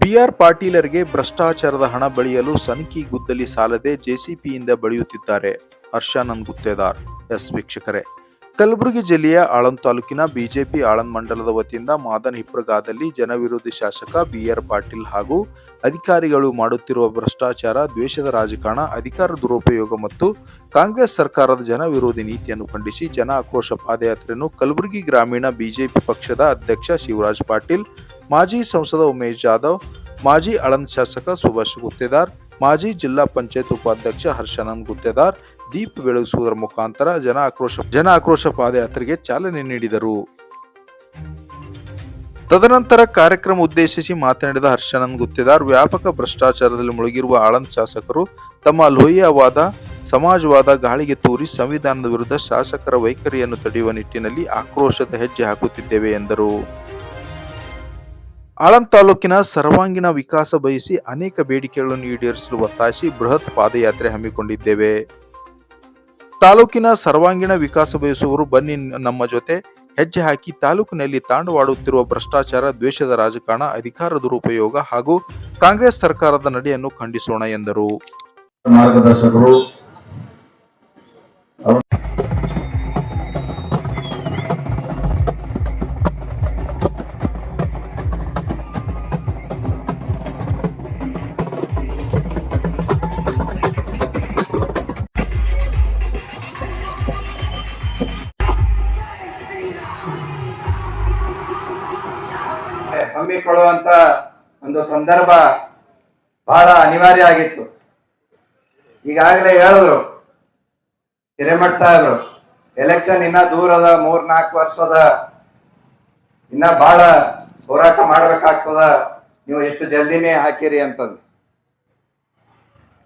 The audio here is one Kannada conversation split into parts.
ಬಿಆರ್ ಪಾಟೀಲರಿಗೆ ಭ್ರಷ್ಟಾಚಾರದ ಹಣ ಬಳಿಯಲು ಸನಕಿ ಗುದ್ದಲಿ ಸಾಲದೆ ಜೆಸಿಪಿಯಿಂದ ಬಳಿಯುತ್ತಿದ್ದಾರೆ ಹರ್ಷಾನಂದ್ ಗುತ್ತೇದಾರ್ ಎಸ್ ವೀಕ್ಷಕರೇ, ಕಲಬುರಗಿ ಜಿಲ್ಲೆಯ ಆಳಂದ್ ತಾಲೂಕಿನ ಬಿಜೆಪಿ ಆಳಂದ್ ಮಂಡಲದ ವತಿಯಿಂದ ಮಾದನ್ ಹಿಪ್ರಗಾದಲ್ಲಿ ಜನವಿರೋಧಿ ಶಾಸಕ ಬಿಆರ್ ಪಾಟೀಲ್ ಹಾಗೂ ಅಧಿಕಾರಿಗಳು ಮಾಡುತ್ತಿರುವ ಭ್ರಷ್ಟಾಚಾರ, ದ್ವೇಷದ ರಾಜಕಾರಣ, ಅಧಿಕಾರ ದುರುಪಯೋಗ ಮತ್ತು ಕಾಂಗ್ರೆಸ್ ಸರ್ಕಾರದ ಜನವಿರೋಧಿ ನೀತಿಯನ್ನು ಖಂಡಿಸಿ ಜನ ಆಕ್ರೋಶ ಪಾದಯಾತ್ರೆಯನ್ನು ಕಲಬುರಗಿ ಗ್ರಾಮೀಣ ಬಿಜೆಪಿ ಪಕ್ಷದ ಅಧ್ಯಕ್ಷ ಶಿವರಾಜ್ ಪಾಟೀಲ್ ಮಾಜಿ ಸಂಸದ ಉಮೇಶ್ ಜಾಧವ್, ಮಾಜಿ ಆಳಂದ್ ಶಾಸಕ ಸುಭಾಷ್ ಗುತ್ತೇದಾರ್, ಮಾಜಿ ಜಿಲ್ಲಾ ಪಂಚಾಯತ್ ಉಪಾಧ್ಯಕ್ಷ ಹರ್ಷಾನಂದ್ ಗುತ್ತೇದಾರ್, ದೀಪ್ ಬೆಳಗಿಸುವುದರ ಮುಖಾಂತರ ಜನ ಆಕ್ರೋಶ ಜನ ಆಕ್ರೋಶ ಪಾದಯಾತ್ರೆಗೆ ಚಾಲನೆ ನೀಡಿದರು. ತದನಂತರ ಕಾರ್ಯಕ್ರಮ ಉದ್ದೇಶಿಸಿ ಮಾತನಾಡಿದ ಹರ್ಷಾನಂದ್ ಗುತ್ತೇದಾರ್, ವ್ಯಾಪಕ ಭ್ರಷ್ಟಾಚಾರದಲ್ಲಿ ಮುಳುಗಿರುವ ಆಳಂದ್ ಶಾಸಕರು ತಮ್ಮ ಲೋಹಿಯವಾದ, ಸಮಾಜವಾದ ಗಾಳಿಗೆ ತೂರಿ ಸಂವಿಧಾನದ ವಿರುದ್ಧ ಶಾಸಕರ ವೈಖರಿಯನ್ನು ತಡೆಯುವ ನಿಟ್ಟಿನಲ್ಲಿ ಆಕ್ರೋಶದ ಹೆಜ್ಜೆ ಹಾಕುತ್ತಿದ್ದೇವೆ ಎಂದರು. ಆಳಂದ್ ತಾಲೂಕಿನ ಸರ್ವಾಂಗೀಣ ವಿಕಾಸ ಬಯಸಿ ಅನೇಕ ಬೇಡಿಕೆಗಳನ್ನು ಈಡೇರಿಸಲು ಒತ್ತಾಯಿಸಿ ಬೃಹತ್ ಪಾದಯಾತ್ರೆ ಹಮ್ಮಿಕೊಂಡಿದ್ದೇವೆ. ತಾಲೂಕಿನ ಸರ್ವಾಂಗೀಣ ವಿಕಾಸ ಬಯಸುವವರು ಬನ್ನಿ ನಮ್ಮ ಜೊತೆ. ಹೆಜ್ಜೆ ಹಾಕಿ ತಾಲೂಕಿನಲ್ಲಿ ತಾಂಡವಾಡುತ್ತಿರುವ ಭ್ರಷ್ಟಾಚಾರ, ದ್ವೇಷದ ರಾಜಕಾರಣ, ಅಧಿಕಾರ ದುರುಪಯೋಗ ಹಾಗೂ ಕಾಂಗ್ರೆಸ್ ಸರ್ಕಾರದ ನಡೆಯನ್ನು ಖಂಡಿಸೋಣ ಎಂದರು. ಮಾರ್ಗದರ್ಶಕರು ಹಮ್ಮಿಕೊಳ್ಳುವಂತ ಒಂದು ಸಂದರ್ಭ ಬಹಳ ಅನಿವಾರ್ಯ ಆಗಿತ್ತು. ಈಗಾಗಲೇ ಹೇಳಿದ್ರು, ಹಿರೇಮಠ್ ಸಾಹೇಬ್ರು ಎಲೆಕ್ಷನ್ ಇನ್ನ ದೂರದ ಮೂರ್ ನಾಲ್ಕು ವರ್ಷದ ಇನ್ನ ಬಹಳ ಹೋರಾಟ ಮಾಡ್ಬೇಕಾಗ್ತದ, ನೀವು ಎಷ್ಟು ಜಲ್ದಿನೇ ಹಾಕಿರಿ ಅಂತಂದು.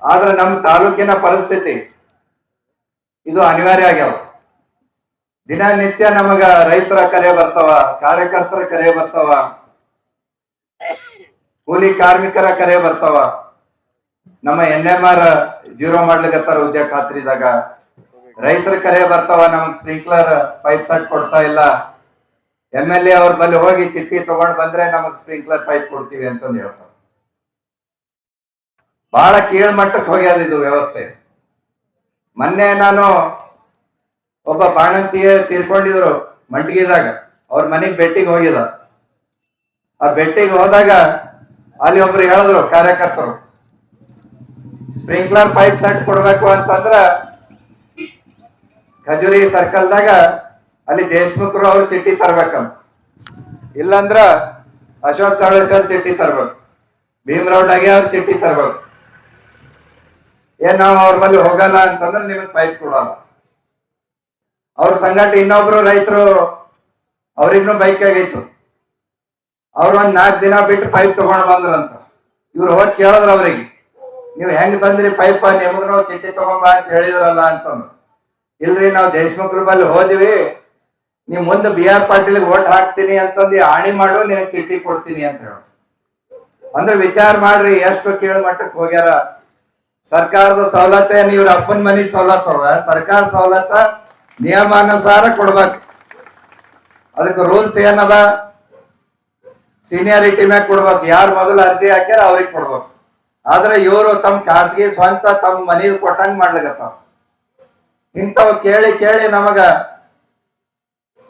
ಆದ್ರೆ ನಮ್ಮ ತಾಲೂಕಿನ ಪರಿಸ್ಥಿತಿ ಇದು ಅನಿವಾರ್ಯ ಆಗ್ಯಾವ ದಿನನಿತ್ಯ ನಮಗ ರೈತರ ಕರೆ ಬರ್ತಾವ, ಕಾರ್ಯಕರ್ತರ ಕರೆ ಬರ್ತಾವ ಕೂಲಿ ಕಾರ್ಮಿಕರ ಕರೆ ಬರ್ತಾವ. ನಮ್ಮ ಎನ್ ಎಂ ಆರ್ ಜೀರೋ ಮಾಡ್ಲಿಕತ್ತಾರ ಉದ್ಯೋಗ ಖಾತ್ರಿದಾಗ. ರೈತರ ಕರೆ ಬರ್ತಾವ, ನಮಗ್ ಸ್ಪ್ರಿಂಕ್ಲರ್ ಪೈಪ್ ಸೆಟ್ ಕೊಡ್ತಾ ಇಲ್ಲ. ಎಂ ಎಲ್ ಎ ಅವ್ರ ಬಲ್ಲಿ ಹೋಗಿ ಚಿಟ್ಟಿ ತಗೊಂಡ್ ಬಂದ್ರೆ ನಮಗ್ ಸ್ಪ್ರಿಂಕ್ಲರ್ ಪೈಪ್ ಕೊಡ್ತೀವಿ ಅಂತಂದು ಹೇಳ್ತಾರ. ಬಹಳ ಕೀಳ್ಮಟ್ಟಕ್ಕೆ ಹೋಗ್ಯದ ಇದು ವ್ಯವಸ್ಥೆ. ಮೊನ್ನೆ ನಾನು ಒಬ್ಬ ಬಾಣಂತಿಯ ತೀರ್ಕೊಂಡಿದ್ರು ಮಂಟಗಿದಾಗ ಅವ್ರ ಮನೆಗ್ ಬೆಟ್ಟಿಗೆ ಹೋಗಿದ. ಆ ಬೆಟ್ಟಿಗೆ ಹೋದಾಗ ಅಲ್ಲಿ ಒಬ್ರು ಹೇಳಿದ್ರು ಕಾರ್ಯಕರ್ತರು, ಸ್ಪ್ರಿಂಕ್ಲರ್ ಪೈಪ್ ಸೆಟ್ ಕೊಡಬೇಕು ಅಂತಂದ್ರ ಖಜೂರಿ ಸರ್ಕಲ್ದಾಗ ಅಲ್ಲಿ ದೇಶ್ಮುಖ್ರು ಅವ್ರು ಚಿಟ್ಟಿ ತರ್ಬೇಕಂತ. ಇಲ್ಲಂದ್ರ ಅಶೋಕ್ ಸಾಳೇಶ್ವರ್ ಚಿಟ್ಟಿ ತರ್ಬೇಕು ಭೀಮರಾವ್ ಡಾಗೆ ಅವ್ರ ಚಿಟ್ಟಿ ತರ್ಬೇಕು. ಏನ್ ನಾವು ಅವ್ರ ಬಳಿ ಹೋಗಲ್ಲ ಅಂತಂದ್ರೆ ನಿಮಗ್ ಪೈಪ್ ಕೊಡಲ್ಲ. ಅವ್ರ ಸಂಘಟ ಇನ್ನೊಬ್ರು ರೈತರು ಅವ್ರಿಗೂ ಬೈಕ್ ಆಗೈತು ಅವ್ರು ಒಂದ್ ನಾಲ್ಕು ದಿನ ಬಿಟ್ಟು ಪೈಪ್ ತಗೊಂಡ್ ಬಂದ್ರಂತ. ಇವ್ರು ಹೋಗಿ ಕೇಳಿದ್ರ ಅವ್ರಿಗೆ, ನೀವು ಹೆಂಗ್ ತಂದ್ರಿ ಪೈಪ್ ನಿಮಗ್ ಚಿಟ್ಟಿ ತಗೊಂಬ ಅಂತ ಹೇಳಿದ್ರಲ್ಲ ಅಂತಂದ್ರು. ಇಲ್ರಿ, ನಾವು ದೇಶಮುಖ್ರ ಬಲ್ಲಿ ಹೋದ್ವಿ. ನೀವ್ ಮುಂದೆ ಬಿ ಆರ್ ಪಾಟೀಲ್ಗೆ ಓಟ್ ಹಾಕ್ತೀನಿ ಅಂತಂದು ಆಣಿ ಮಾಡು, ನಿನಗ್ ಚಿಟ್ಟಿ ಕೊಡ್ತೀನಿ ಅಂತ ಹೇಳಿ. ಅಂದ್ರೆ ವಿಚಾರ ಮಾಡ್ರಿ, ಎಷ್ಟು ಕೇಳ ಮಟ್ಟಕ್ಕೆ ಹೋಗ್ಯಾರ. ಸರ್ಕಾರದ ಸವಲತ್ತೆ ಇವ್ರ ಅಪ್ಪನ ಮನೆ ಸವಲತ್ತು ಅದ ಸರ್ಕಾರ ಸವಲತ್ತ ನಿಯಮಾನುಸಾರ ಕೊಡ್ಬೇಕು. ಅದಕ್ಕೆ ರೂಲ್ಸ್ ಏನದ? ಸೀನಿಯಾರಿಟಿ ಮ್ಯಾಗ ಕೊಡ್ಬೇಕು. ಯಾರು ಮೊದಲು ಅರ್ಜಿ ಹಾಕ್ಯಾರ ಅವ್ರಿಗೆ ಕೊಡ್ಬೇಕು. ಆದ್ರೆ ಇವರು ತಮ್ಮ ಖಾಸಗಿ ಸ್ವಂತ ತಮ್ಮ ಮನಿ ಕೊಟ್ಟಂಗ್ ಮಾಡ್ಲಿಕತ್ತಾರ. ಇಂಥವ್ ಕೇಳಿ ಕೇಳಿ ನಮಗ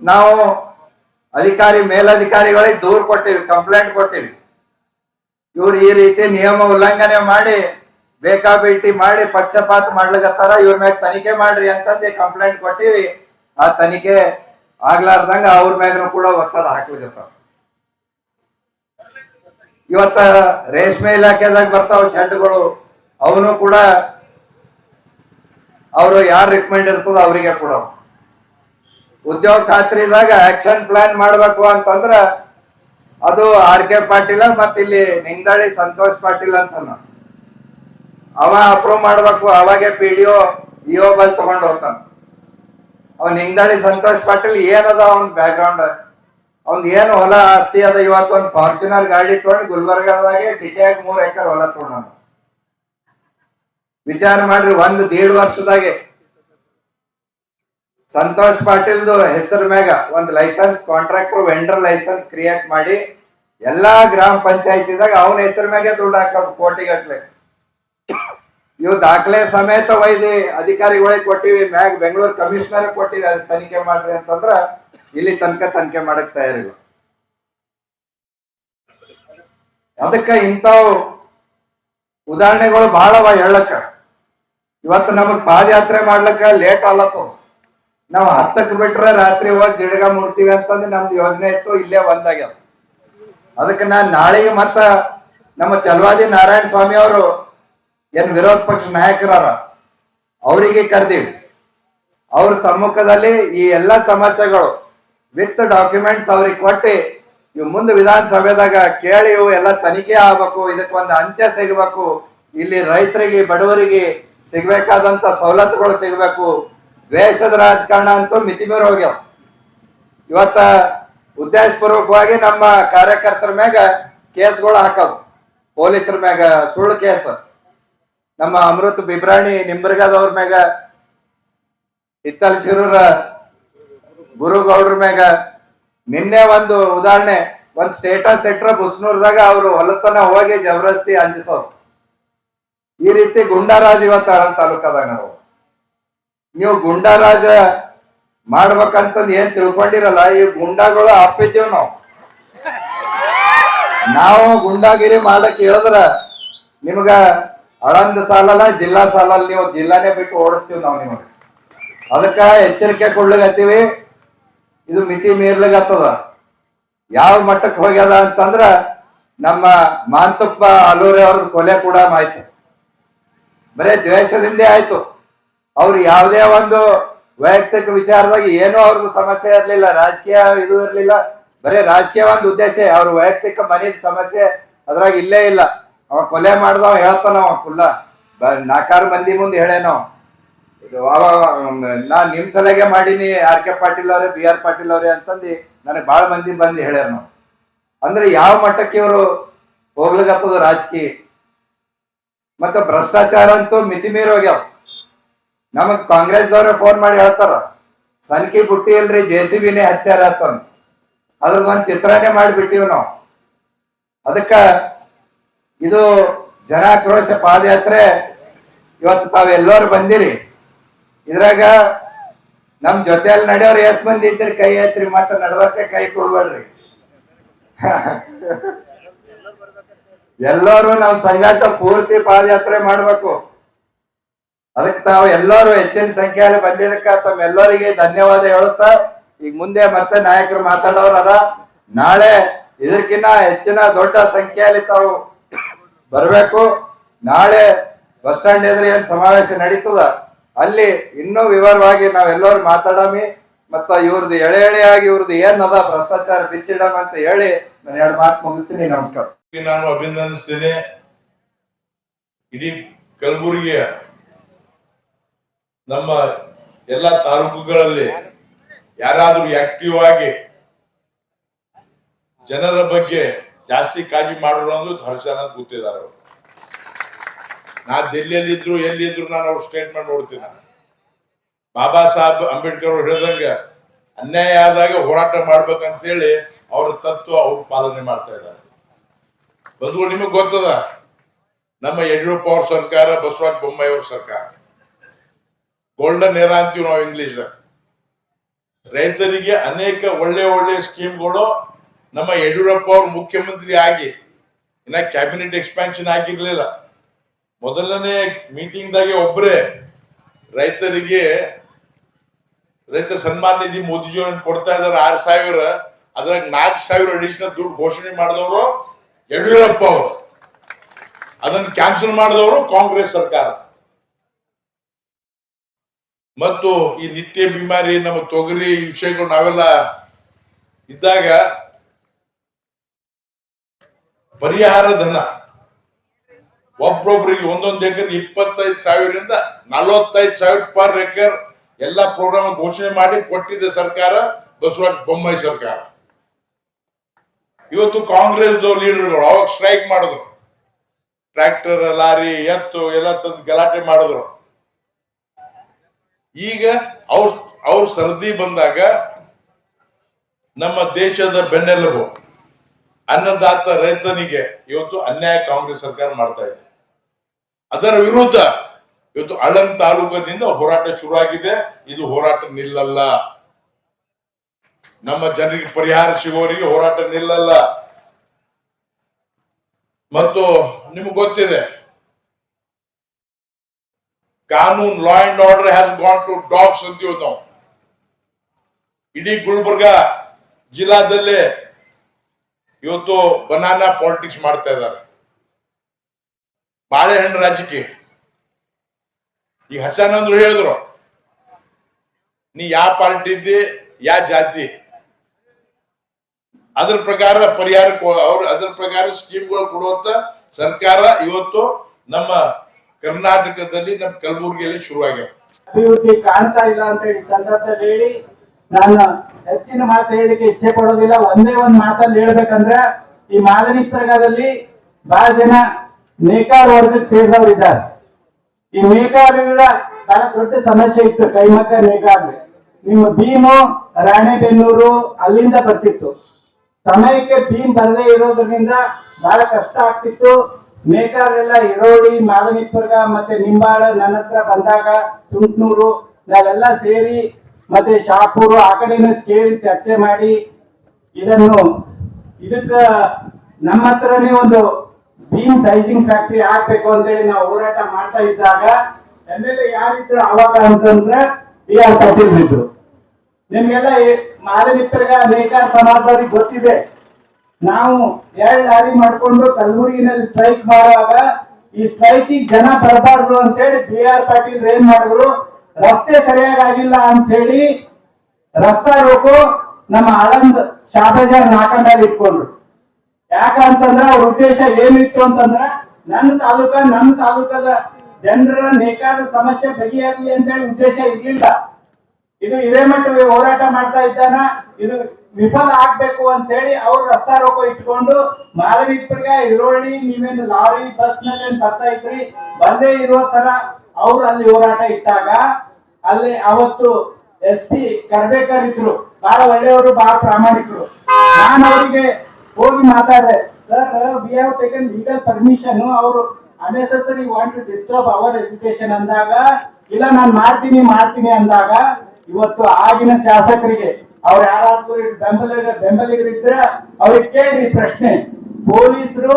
ನಾವು ಅಧಿಕಾರಿ ಮೇಲಧಿಕಾರಿಗಳಿಗೆ ದೂರ್ ಕೊಟ್ಟಿವಿ ಕಂಪ್ಲೇಂಟ್ ಕೊಟ್ಟಿವಿ. ಇವ್ರು ಈ ರೀತಿ ನಿಯಮ ಉಲ್ಲಂಘನೆ ಮಾಡಿ, ಬೇಕಾಬಿಟ್ಟಿ ಮಾಡಿ ಪಕ್ಷಪಾತ ಮಾಡ್ಲಿಕತ್ತಾರ. ಇವ್ರ ಮ್ಯಾಗ ತನಿಖೆ ಮಾಡ್ರಿ ಅಂತಂದು ಕಂಪ್ಲೇಂಟ್ ಕೊಟ್ಟಿವಿ. ಆ ತನಿಖೆ ಆಗ್ಲಾರ್ದಂಗ ಅವ್ರ ಮ್ಯಾಗನು ಕೂಡ ಒತ್ತಡ ಹಾಕ್ಲಿಕತ್ತಾರ. ಇವತ್ತ ರೇಷ್ಮೆ ಇಲಾಖೆದಾಗ ಬರ್ತಾವ ಶೆಡ್ಗಳು, ಅವನು ಕೂಡ ಅವರು ಯಾರು ರಿಕಮೆಂಡ್ ಇರ್ತದ ಅವರಿಗೆ ಕೂಡ. ಉದ್ಯೋಗ ಖಾತ್ರಿದಾಗ ಆಕ್ಷನ್ ಪ್ಲಾನ್ ಮಾಡಬೇಕು ಅಂತಂದ್ರೆ ಅದು ಆರ್ ಕೆ ಪಾಟೀಲ ಮತ್ತ ಇಲ್ಲಿ ನಿಂಗದಾಳಿ ಸಂತೋಷ್ ಪಾಟೀಲ್ ಅಂತ ಅವ ಅಪ್ರೂವ್ ಮಾಡಬೇಕು, ಅವಾಗೆ ಪಿ ಡಿ ಒ ಇಒ ಬಲ್ ತಗೊಂಡು ಹೋಗ್ತಾನ. ಅವ ನಿಂಗದಾಳಿ ಸಂತೋಷ್ ಪಾಟೀಲ್ ಏನದ ಅವನ್ ಬ್ಯಾಕ್ ಗ್ರೌಂಡ್ ಅವ್ನ್ ಏನು ಹೊಲ ಆಸ್ತಿ ಅದ ಇವತ್ತು ಒಂದು ಫಾರ್ಚುನರ್ ಗಾಡಿ ತೊಗೊಂಡು ಗುಲ್ಬರ್ಗದಾಗೆ ಸಿಟಿಯಾಗ ಮೂರ್ ಎಕರ್ ಹೊಲ ತೊಗೊಂಡ ವಿಚಾರ ಮಾಡ್ರಿ, ಒಂದ್ ದೇಡ್ ವರ್ಷದಾಗೆ. ಸಂತೋಷ್ ಪಾಟೀಲ್ದು ಹೆಸರ ಮ್ಯಾಗ ಒಂದ್ licence contractor vendor licence create ಮಾಡಿ ಎಲ್ಲಾ ಗ್ರಾಮ ಪಂಚಾಯತಿದಾಗ ಅವನ ಹೆಸರು ಮ್ಯಾಗೆ ದುಡ್ಡು ಹಾಕೋದು ಕೋಟಿಗಟ್ಲೆ. ಇವು ದಾಖಲೆ ಸಮೇತ ಒಯ್ದು, ಅಧಿಕಾರಿಗಳಿಗೆ ಕೊಟ್ಟಿವಿ, ಮ್ಯಾಗ ಬೆಂಗಳೂರು ಕಮಿಷನರ್ ಕೊಟ್ಟಿವಿ ತನಿಖೆ ಮಾಡ್ರಿ ಅಂತಂದ್ರ ಇಲ್ಲಿ ತನಕ ತನಿಖೆ ಮಾಡಕ್ ತಯಾರಿಲ್ಲ. ಅದಕ್ಕ ಇಂಥವು ಉದಾಹರಣೆಗಳು ಬಹಳ ಅವ ಹೇಳಕ್ಕ. ಇವತ್ತು ನಮಗ್ ಪಾದಯಾತ್ರೆ ಮಾಡ್ಲಕ್ಕ ಲೇಟ್ ಆಲತ್ತದ ನಾವು ಹತ್ತಕ್ಕೆ ಬಿಟ್ರೆ ರಾತ್ರಿ ಹೋಗಿ ಜಿಡ್ಗ ಮುಡ್ತೀವಿ ಅಂತಂದ್ರೆ ನಮ್ದು ಯೋಜನೆ ಇತ್ತು, ಇಲ್ಲೇ ಒಂದಾಗ್ಯದ. ಅದಕ್ಕೆ ನಾನು ನಾಳೆಗೆ ಮತ್ತ ನಮ್ಮ ಚಲವಾದಿ ನಾರಾಯಣ ಸ್ವಾಮಿ ಅವರು ಏನ್ ವಿರೋಧ ಪಕ್ಷ ನಾಯಕರಾರ, ಅವರಿಗೆ ಕರೆದೀವಿ. ಅವ್ರ ಸಮ್ಮುಖದಲ್ಲಿ ಈ ಎಲ್ಲ ಸಮಸ್ಯೆಗಳು ವಿತ್ ಡಾಕ್ಯುಮೆಂಟ್ಸ್ ಅವ್ರಿಗೆ ಕೊಟ್ಟು ಇವ್ ಮುಂದೆ ವಿಧಾನಸಭೆದಾಗ ಕೇಳಿ ಎಲ್ಲ ತನಿಖೆ ಆಗ್ಬೇಕು, ಇದಕ್ಕೆ ಒಂದು ಅಂತ್ಯ ಸಿಗಬೇಕು, ಇಲ್ಲಿ ರೈತರಿಗೆ, ಬಡವರಿಗೆ ಸಿಗ್ಬೇಕಾದಂತ ಸವಲತ್ತುಗಳು ಸಿಗಬೇಕು. ದ್ವೇಷದ ರಾಜಕಾರಣ ಅಂತೂ ಮಿತಿ ಮೀರಿ ಹೋಗ್ಯಾವ. ಇವತ್ತ ಉದ್ದೇಶಪೂರ್ವಕವಾಗಿ ನಮ್ಮ ಕಾರ್ಯಕರ್ತರ ಮ್ಯಾಗ ಕೇಸ್ಗಳು ಹಾಕೋದು. ಪೊಲೀಸರ ಮ್ಯಾಗ ಸುಳ್ಳು ಕೇಸ್. ನಮ್ಮ ಅಮೃತ್ ಬಿಬ್ರಾಣಿ ನಿಂಬರ್ಗದವ್ರ ಮ್ಯಾಗ ಹಿತ್ತಲ್ ಶಿರೂರ ಗುರುಗೌಡ್ರ ಮ್ಯಾಗ ನಿನ್ನೆ ಒಂದು ಉದಾಹರಣೆ, ಒಂದ್ ಸ್ಟೇಟಸ್ ಇಟ್ರ ಬುಸ್ನೂರ್ದಾಗ ಅವರು ಹೊಲತನ ಹೋಗಿ ಜಬರಸ್ತಿ ಅಂಜಿಸೋದು ಈ ರೀತಿ ಗುಂಡಾರಾಜ್ ಇವತ್ತು ಆಳಂದ್ ತಾಲೂಕದಾಗ ನಡೆದ ನೀವು ಗುಂಡಾರಾಜ ಮಾಡ್ಬೇಕಂತಂದ್ ಏನ್ ತಿಳ್ಕೊಂಡಿರಲ್ಲ, ಈ ಗುಂಡಾಗಳು ಅಪ್ಪಿದ್ದೀವಿ ನಾವು. ನಾವು ಗುಂಡಾಗಿರಿ ಮಾಡಕ್ ಹೇಳಿದ್ರ ನಿಮ್ಗ ಅಳಂದ ಸಾಲಲ್ಲ, ಜಿಲ್ಲಾ ಸಾಲಲ್ಲ, ನೀವು ಜಿಲ್ಲಾನೇ ಬಿಟ್ಟು ಓಡಿಸ್ತೀವಿ ನಾವು ನಿಮಗೆ. ಅದಕ್ಕ ಎಚ್ಚರಿಕೆ ಕೊಡ್ಲಿಗತ್ತೀವಿ ಇದು ಮಿತಿ ಮೀರ್ಲಿಗತ್ತದ. ಯಾವ ಮಟ್ಟಕ್ಕೆ ಹೋಗ್ಯದ ಅಂತಂದ್ರ ನಮ್ಮ ಮಾಂತಪ್ಪ ಅಲೂರಿ ಅವ್ರದ್ದು ಕೊಲೆ ಕೂಡ ಆಯ್ತು. ಬರೇ ದ್ವೇಷದಿಂದೇ ಆಯ್ತು. ಅವ್ರು ಯಾವುದೇ ಒಂದು ವೈಯಕ್ತಿಕ ವಿಚಾರದಾಗ ಏನೂ ಅವ್ರದ್ದು ಸಮಸ್ಯೆ ಇರಲಿಲ್ಲ, ರಾಜಕೀಯ ಇದು ಇರಲಿಲ್ಲ. ಬರೇ ರಾಜಕೀಯ ಒಂದು ಉದ್ದೇಶ, ಅವ್ರ ವೈಯಕ್ತಿಕ ಮನೆಯ ಸಮಸ್ಯೆ ಅದ್ರಾಗ ಇಲ್ಲೇ ಇಲ್ಲ. ಅವ ಕೊಲೆ ಮಾಡ್ದವ ಹೇಳ್ತಾನ ಅವ ಕುಲ್ಲ. ಬ- ಮಂದಿ ಮುಂದೆ ಹೇಳೇನೋ ನಾ ನಿಮ್ ಸಲಗೆ ಮಾಡೀನಿ, ಆರ್ ಕೆ ಪಾಟೀಲ್ ಅವ್ರೆ, ಬಿ ಆರ್ ಪಾಟೀಲ್ ಅವ್ರೆ ಅಂತಂದು ನನಗೆ ಭಾಳ ಮಂದಿ ಬಂದು ಹೇಳ್ಯಾರ ನಾವು ಅಂದ್ರೆ ಯಾವ ಮಟ್ಟಕ್ಕೆ ಇವರು ಹೋಗ್ಲಿಕ್ಕತ್ತದ ರಾಜಕೀಯ? ಮತ್ತೆ ಭ್ರಷ್ಟಾಚಾರ ಅಂತೂ ಮಿತಿ ಮೀರಿ ಹೋಗ್ಯಾವ. ನಮಗ್ ಕಾಂಗ್ರೆಸ್ ಅವ್ರೆ ಫೋನ್ ಮಾಡಿ ಹೇಳ್ತಾರ, ಸನ್ಕಿ ಬುಟ್ಟಿ ಅಲ್ರಿ ಜೆ ಸಿ ಬಿನೇ ಹಚ್ಚಾರ ಅಂತಂದು. ಅದ್ರದ್ದೊಂದು ಚಿತ್ರನೇ ಮಾಡಿಬಿಟ್ಟಿವ್ ನಾವು. ಅದಕ್ಕ ಇದು ಜನಾಕ್ರೋಶ ಪಾದಯಾತ್ರೆ, ಇವತ್ತು ತಾವೆಲ್ಲರೂ ಬಂದಿರಿ. ಇದ್ರಾಗ ನಮ್ ಜೊತೆಯಲ್ಲಿ ನಡೆಯೋರು ಎಸ್ ಮಂದಿ ಇದ್ರಿ ಕೈ ಐತ್ರಿ ಮತ್ತ ನಡ್ವರ್ಕೆ ಕೈ ಕೊಡ್ಬೇಡ್ರಿ. ಎಲ್ಲರೂ ನಮ್ ಸಂಘಟ ಪೂರ್ತಿ ಪಾದಯಾತ್ರೆ ಮಾಡ್ಬೇಕು. ಅದಕ್ಕೆ ತಾವು ಎಲ್ಲರೂ ಹೆಚ್ಚಿನ ಸಂಖ್ಯೆಯಲ್ಲಿ ಬಂದಿದ್ದಕ್ಕ ತಮ್ಮೆಲ್ಲರಿಗೆ ಧನ್ಯವಾದ ಹೇಳುತ್ತಾ, ಈಗ ಮುಂದೆ ಮತ್ತೆ ನಾಯಕರು ಮಾತಾಡೋರ ನಾಳೆ ಇದಕ್ಕಿನ್ನ ಹೆಚ್ಚಿನ ದೊಡ್ಡ ಸಂಖ್ಯೆಯಲ್ಲಿ ತಾವು ಬರಬೇಕು. ನಾಳೆ ಬಸ್ ಸ್ಟ್ಯಾಂಡ್ ಎದುರು ಏನ್ ಸಮಾವೇಶ ನಡೀತದ? ಅಲ್ಲಿ ಇನ್ನೂ ವಿವರವಾಗಿ ನಾವೆಲ್ಲರೂ ಮಾತಾಡಮಿ, ಮತ್ತ ಇವ್ರದ್ದು ಎಳೆ ಎಳೆಯಾಗಿ ಇವ್ರದ್ದು ಏನದ ಭ್ರಷ್ಟಾಚಾರ ಬಿಚ್ಚಿಡಮ್ ಅಂತ ಹೇಳಿ ನಾನು ಎರಡು ಮಾತು ಮುಗಿಸ್ತೀನಿ, ನಮಸ್ಕಾರ. ನಾನು ಅಭಿನಂದಿಸ್ತೇನೆ. ಇಡೀ ಕಲಬುರಗಿಯ ನಮ್ಮ ಎಲ್ಲ ತಾಲೂಕುಗಳಲ್ಲಿ ಯಾರಾದರೂ ಆಕ್ಟಿವ್ ಆಗಿ ಜನರ ಬಗ್ಗೆ ಜಾಸ್ತಿ ಕಾಳಜಿ ಮಾಡೋರು ಅಂದ್ರೆ ಧರ್ಷಣ ಕೂತಿದ್ದಾರೆ ಅವರು. ನಾ ದೆಹಲಿಯಲ್ಲಿ ಇದ್ರು ಎಲ್ಲಿದ್ರು ನಾನು ಅವ್ರ ಸ್ಟೇಟ್ಮೆಂಟ್ ನೋಡ್ತೀನಿ ನಾನು. ಬಾಬಾ ಸಾಹೇಬ್ ಅಂಬೇಡ್ಕರ್ ಅವ್ರು ಹೇಳ್ದಂಗೆ ಅನ್ಯಾಯ ಆದಾಗ ಹೋರಾಟ ಮಾಡ್ಬೇಕಂತೇಳಿ ಅವ್ರ ತತ್ವ ಅವ್ರು ಪಾಲನೆ ಮಾಡ್ತಾ ಇದ್ದಾರೆ. ಬಂಧುಗಳು ನಿಮಗೆ ಗೊತ್ತದ? ನಮ್ಮ ಯಡಿಯೂರಪ್ಪ ಅವ್ರ ಸರ್ಕಾರ, ಬಸವರಾಜ ಬೊಮ್ಮಾಯಿ ಅವ್ರ ಸರ್ಕಾರ. ಗೋಲ್ಡನ್ ಏರಾ ಅಂತೀವಿ ನಾವು ಇಂಗ್ಲಿಷ್ ರೈತರಿಗೆ ಅನೇಕ ಒಳ್ಳೆ ಒಳ್ಳೆ ಸ್ಕೀಮ್ಗಳು ನಮ್ಮ ಯಡಿಯೂರಪ್ಪ ಅವ್ರು ಮುಖ್ಯಮಂತ್ರಿ ಆಗಿ, ಇನ್ನ ಕ್ಯಾಬಿನೆಟ್ ಎಕ್ಸ್ಪ್ಯಾನ್ಷನ್ ಆಗಿರ್ಲಿಲ್ಲ. ಮೊದಲನೇ ಮೀಟಿಂಗ್ ದಾಗೆ ಒಬ್ಬರೇ ರೈತರಿಗೆ ರೈತರ ಸನ್ಮಾನ ನಿಧಿ ಮೋದಿಜಿಯವ್ರನ್ನ ಕೊಡ್ತಾ ಇದ್ದಾರೆ ಆರು ಸಾವಿರ, ಅದ್ರಾಗ ನಾಲ್ಕು ಸಾವಿರ ಅಡಿಷನಲ್ ದುಡ್ಡು ಘೋಷಣೆ ಮಾಡಿದವರು ಯಡಿಯೂರಪ್ಪ ಅವರು. ಅದನ್ನು ಕ್ಯಾನ್ಸಲ್ ಮಾಡಿದವರು ಕಾಂಗ್ರೆಸ್ ಸರ್ಕಾರ. ಮತ್ತು ಈ ನಿತ್ಯ ಬಿಮಾರಿ, ನಮ್ಮ ತೊಗರಿ ವಿಷಯಗಳು ನಾವೆಲ್ಲ ಇದ್ದಾಗ ಪರಿಹಾರ ಧನ. ಒಬ್ಬೊಬ್ಬರಿಗೆ ಒಂದೊಂದು ಎಕರೆ ಇಪ್ಪತ್ತೈದು ಸಾವಿರದಿಂದ ನಲವತ್ತೈದು ಸಾವಿರ ಪರ್ ಎಕರ್ ಎಲ್ಲ ಪ್ರೋಗ್ರಾಮ್ ಘೋಷಣೆ ಮಾಡಿ ಕೊಟ್ಟಿದ್ದ ಸರ್ಕಾರ, ಬಸವರಾಜ ಬೊಮ್ಮಾಯಿ ಸರ್ಕಾರ. ಇವತ್ತು ಕಾಂಗ್ರೆಸ್ ಲೀಡರ್ಗಳು ಅವಾಗ ಸ್ಟ್ರೈಕ್ ಮಾಡಿದ್ರು. ಟ್ರ್ಯಾಕ್ಟರ್, ಲಾರಿ, ಎತ್ತು ಎಲ್ಲ ತಂದು ಗಲಾಟೆ ಮಾಡಿದ್ರು. ಈಗ ಅವ್ರ ಅವ್ರ ಸರದಿ ಬಂದಾಗ ನಮ್ಮ ದೇಶದ ಬೆನ್ನೆಲುಬು ಅನ್ನದಾತ ರೈತನಿಗೆ ಇವತ್ತು ಅನ್ಯಾಯ ಕಾಂಗ್ರೆಸ್ ಸರ್ಕಾರ ಮಾಡ್ತಾ ಇದೆ. ಅದರ ವಿರುದ್ಧ ಇವತ್ತು ಅಳಂ ತಾಲೂಕದಿಂದ ಹೋರಾಟ ಶುರುವಾಗಿದೆ. ಇದು ಹೋರಾಟ ನಿಲ್ಲಲ್ಲ. ನಮ್ಮ ಜನರಿಗೆ ಪರಿಹಾರ ಸಿಗೋವರಿಗೆ ಹೋರಾಟ ನಿಲ್ಲಲ್ಲ. ಮತ್ತು ನಿಮ್ಗೆ ಗೊತ್ತಿದೆ, ಕಾನೂನ್ law and order has gone to dogs ಅಂತೀವಿ ನಾವು. ಇಡೀ ಗುಲ್ಬರ್ಗ ಜಿಲ್ಲಾದಲ್ಲೇ ಇವತ್ತು ಬನಾನಾ ಪಾಲಿಟಿಕ್ಸ್ ಮಾಡ್ತಾ ಇದ್ದಾರೆ. ಬಾಳೆಹಣ್ಣು ರಾಜಕೀಯ ಈಗ ಹಸನಂದ್ರು ಹೇಳಿದ್ರು, ನೀ ಯಾವ ಪಾರ್ಟಿ ಇದ್ದಿ, ಯಾವ ಜಾತಿ? ಅದ್ರ ಪ್ರಕಾರ ಪರಿಹಾರ ಅವ್ರು, ಅದ್ರ ಪ್ರಕಾರ ಸ್ಕೀಮ್ಗಳು ಕೊಡುವಂತ ಸರ್ಕಾರ ಇವತ್ತು ನಮ್ಮ ಕರ್ನಾಟಕದಲ್ಲಿ, ನಮ್ಮ ಕಲಬುರಗಿಯಲ್ಲಿ ಶುರುವಾಗ್ಯಾವ ಅಭಿವೃದ್ಧಿ ಕಾಣ್ತಾ ಇಲ್ಲ ಅಂತ ಹೇಳಿ ಸಂದರ್ಭದಲ್ಲಿ ಹೇಳಿ ನಾನು ಹೆಚ್ಚಿನ ಮಾತು ಹೇಳಿಕ್ಕೆ ಇಚ್ಛೆ ಪಡೋದಿಲ್ಲ. ಒಂದೇ ಒಂದು ಮಾತಲ್ಲಿ ಹೇಳ್ಬೇಕಂದ್ರೆ, ಈ ಮಾದರಿ ಪ್ರಗದಲ್ಲಿ ಬಹಳ ಜನ ನೇಕಾರ ವರ್ಗಕ್ಕೆ ಸೇರಿದವ್ರು ಇದ್ದಾರೆ ಈ ನೇಕಾರರ ಬಹಳ ದೊಡ್ಡ ಸಮಸ್ಯೆ ಇತ್ತು ಕೈಮಕ್ಕ ನೇಕಾರ್ರೆ ನಿಮ್ಮ ಭೀಮು, ರಾಣೆಬೆನ್ನೂರು ಅಲ್ಲಿಂದ ಬರ್ತಿತ್ತು. ಸಮಯಕ್ಕೆ ಭೀಮ್ ಬರದೇ ಇರೋದ್ರಿಂದ ಬಹಳ ಕಷ್ಟ ಆಗ್ತಿತ್ತು. ನೇಕಾರೆಲ್ಲ ಇರೋಳಿ ಮಾದನಿಪುರ್ಗ ಮತ್ತೆ ನಿಂಬಾಳ ನನ್ನ ಹತ್ರ ಬಂದಾಗ ತುಂಟ್ನೂರು ನಾವೆಲ್ಲ ಸೇರಿ ಮತ್ತೆ ಶಾಪೂರು ಆ ಕಡೆನೂ ಸೇರಿ ಚರ್ಚೆ ಮಾಡಿ ಇದನ್ನು ಇದಕ್ಕ ನಮ್ಮ ಹತ್ರನೇ ಒಂದು ಬೀಮ್ ಸೈಜಿಂಗ್ ಫ್ಯಾಕ್ಟರಿ ಹಾಕ್ಬೇಕು ಅಂತೇಳಿ ನಾವು ಹೋರಾಟ ಮಾಡ್ತಾ ಇದ್ದಾಗ ಎಂ ಎಲ್ ಎ ಯಾರಿದ್ರು ಅವಾಗ ಅಂತಂದ್ರೆ ಬಿ ಆರ್ ಪಾಟೀಲ್ ಇದ್ರು. ನಿಮ್ಗೆಲ್ಲ ಮಾದನಿಪ್ಪರ್ಗ ನೇಕಾರ ಸಮಾಜದವ್ರಿಗೆ ಗೊತ್ತಿದೆ. ನಾವು ಎರಡು ಲಾರಿ ಮಾಡ್ಕೊಂಡು ಕಲಬುರಗಿನಲ್ಲಿ ಸ್ಟ್ರೈಕ್ ಮಾಡುವಾಗ ಈ ಸ್ಟ್ರೈಕ್ ಜನ ಬರಬಾರ್ದು ಅಂತೇಳಿ ಬಿ ಆರ್ ಪಾಟೀಲ್ ಏನ್ ಮಾಡಿದ್ರು? ರಸ್ತೆ ಸರಿಯಾಗಿ ಆಗಿಲ್ಲ ಅಂತ ಹೇಳಿ ರಸ್ತಾ ರೋಕು ನಮ್ಮ ಆಳಂದ್ ಶಾಬಜಾರ್ ನಾಕಂಡಲ್ಲಿ ಇಟ್ಕೊಂಡ್ರು. ಯಾಕಂತಂದ್ರ ಅವ್ರ ಉದ್ದೇಶ ಏನಿತ್ತು ಅಂತಂದ್ರ ನನ್ನ ತಾಲೂಕ ನನ್ನ ತಾಲೂಕದ ಜನರ ನೇಕಾದ ಸಮಸ್ಯೆ ಬಗೆಹರಲಿ ಅಂತೇಳಿ ಉದ್ದೇಶ ಇರ್ಲಿಲ್ಲ. ಇದು ಇದೇ ಹಿರೇಮಠ ಹೋರಾಟ ಮಾಡ್ತಾ ಇದ್ದಾನ. ಇದು ವಿಫಲ ಆಗ್ಬೇಕು ಅಂತ ಹೇಳಿ ಅವ್ರು ರಸ್ತಾ ರೋಗ ಇಟ್ಕೊಂಡು ಮಾದರಿಪ್ಪರ್ಗ ಇರೋಳಿ ನೀವೇನು ಲಾರಿ ಬಸ್ನಲ್ಲಿ ಬರ್ತಾ ಇದ್ರಿ? ಬಂದೇ ಇರೋ ತರ ಅವ್ರು ಅಲ್ಲಿ ಹೋರಾಟ ಇಟ್ಟಾಗ ಅಲ್ಲಿ ಅವತ್ತು ಎಸ್ ಪಿ ಕರ್ಬೇಕರ್ ಇದ್ರು. ಬಹಳ ಒಳ್ಳೆಯವರು, ಬಹಳ ಪ್ರಾಮಾಣಿಕರು. ನಾನು ಅವರಿಗೆ ಹೋಗಿ ಮಾತಾಡ್ರೆ sir we have taken legal permission ಅವರು unnecessary want to disturb our education ಅಂದಾಗ, ಇಲ್ಲ, ನಾನು ಮಾಡ್ತೀನಿ ಮಾಡ್ತೀನಿ ಅಂದಾಗ, ಇವತ್ತು ಆಗಿನ ಶಾಸಕರಿಗೆ, ಅವ್ರು ಯಾರಾದ್ರೂ ಬೆಂಬಲಿಗ ಬೆಂಬಲಿಗರಿದ್ರೆ ಅವ್ರಿಗೆ ಕೇಳ್ರಿ ಪ್ರಶ್ನೆ. ಪೊಲೀಸರು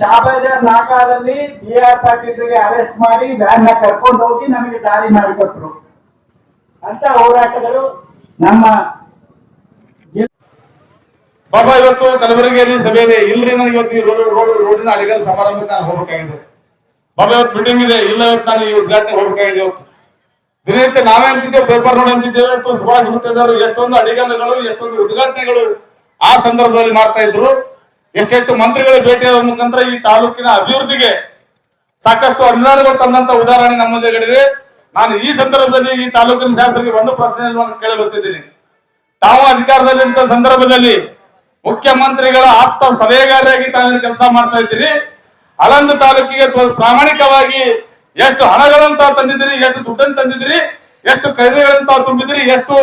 ಶಾಬಾಜಾರ್ ನಾಕಾದಲ್ಲಿ ಬಿ ಆರ್ ಪಾಟೀಲ್ರಿಗೆ ಅರೆಸ್ಟ್ ಮಾಡಿ ವ್ಯಾನ್ನ ಕರ್ಕೊಂಡು ಹೋಗಿ ನಮಗೆ ದಾರಿ ಮಾಡಿಕೊಟ್ರು. ಅಂತ ಹೋರಾಟಗಳು ನಮ್ಮ ಬಾಬಾ ಇವತ್ತು ಕಲಬುರಗಿಯಲ್ಲಿ ಸಭೆಯಲ್ಲಿ, ಇಲ್ರಿ ನನಗೆ ಇವತ್ತು ಈ ರೋಡ್ ರೋಡ್, ರೋಡಿನ ಅಡಿಗಲ್ ಸಮಾರಂಭಕ್ಕೆ ನಾನು ಹೋಗ್ಬೇಕಾಗಿದೆ ಬಾಬಾ ಇವತ್ತು ಮೀಟಿಂಗ್ ಇದೆ, ಇಲ್ಲ ಇವತ್ತು ನಾನು ಈ ಉದ್ಘಾಟನೆ ಹೋಗ್ಬೇಕಾಗಿದೆ ಇವತ್ತು. ದಿನನಿತ್ಯ ನಾವೇ ಅಂತಿದ್ದೇವೆ ಪೇಪರ್ ನೋಡಿ ಅಂತಿದ್ದೇವೆ, ಇವತ್ತು ಸುಭಾಷ್ ಗುತ್ತೇದಾರರು ಎಷ್ಟೊಂದು ಅಡಿಗಾಲಗಳು ಎಷ್ಟೊಂದು ಉದ್ಘಾಟನೆಗಳು ಆ ಸಂದರ್ಭದಲ್ಲಿ ಮಾಡ್ತಾ ಇದ್ರು. ಎಷ್ಟೆಷ್ಟು ಮಂತ್ರಿಗಳ ಭೇಟಿಯಾದ ಮುಖಾಂತರ ಈ ತಾಲೂಕಿನ ಅಭಿವೃದ್ಧಿಗೆ ಸಾಕಷ್ಟು ಅನುದಾನಗಳು ತಂದಂತ ಉದಾಹರಣೆ ನಮ್ಮ ಮುಂದೆಗಡೆ ನಾನು ಈ ಸಂದರ್ಭದಲ್ಲಿ ಈ ತಾಲೂಕಿನ ಶಾಸಕರಿಗೆ ಒಂದು ಪ್ರಶ್ನೆಯನ್ನು ಕೇಳ ತಾವು ಅಧಿಕಾರದಲ್ಲಿ ಸಂದರ್ಭದಲ್ಲಿ ಮುಖ್ಯಮಂತ್ರಿಗಳ ಆಪ್ತ ಸಲಹೆಗಾರರಾಗಿ ತಾವು ಕೆಲಸ ಮಾಡ್ತಾ ಇದ್ದೀರಿ. ಆಳಂದ ತಾಲೂಕಿಗೆ ಪ್ರಾಮಾಣಿಕವಾಗಿ ಎಷ್ಟು ಹಣಗಳಂತ ತಂದಿದ್ದೀರಿ, ಎಷ್ಟು ದುಡ್ಡನ್ನು ತಂದಿದ್ದೀರಿ, ಎಷ್ಟು ಕೈದಿಗಳಂತ ತುಂಬಿದಿರಿ ಎಷ್ಟು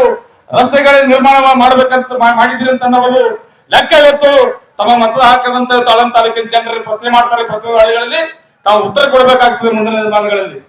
ರಸ್ತೆಗಳ ನಿರ್ಮಾಣ ಮಾಡ್ಬೇಕಂತ ಮಾಡಿದ್ರಿ ಅಂತ ಅನ್ನೋದು ಲೆಕ್ಕ ಇವತ್ತು ತಮ್ಮ ಮತ ಹಾಕದಂತ ಆಳಂದ ತಾಲೂಕಿನ ಜನರಿಗೆ ಪ್ರಶ್ನೆ ಮಾಡ್ತಾರೆ ಪ್ರತಿ ಹಳ್ಳಿಗಳಲ್ಲಿ. ತಾವು ಉತ್ತರ ಕೊಡಬೇಕಾಗ್ತದೆ ಮುಂದಿನ ದಿನಮಾನಗಳಲ್ಲಿ.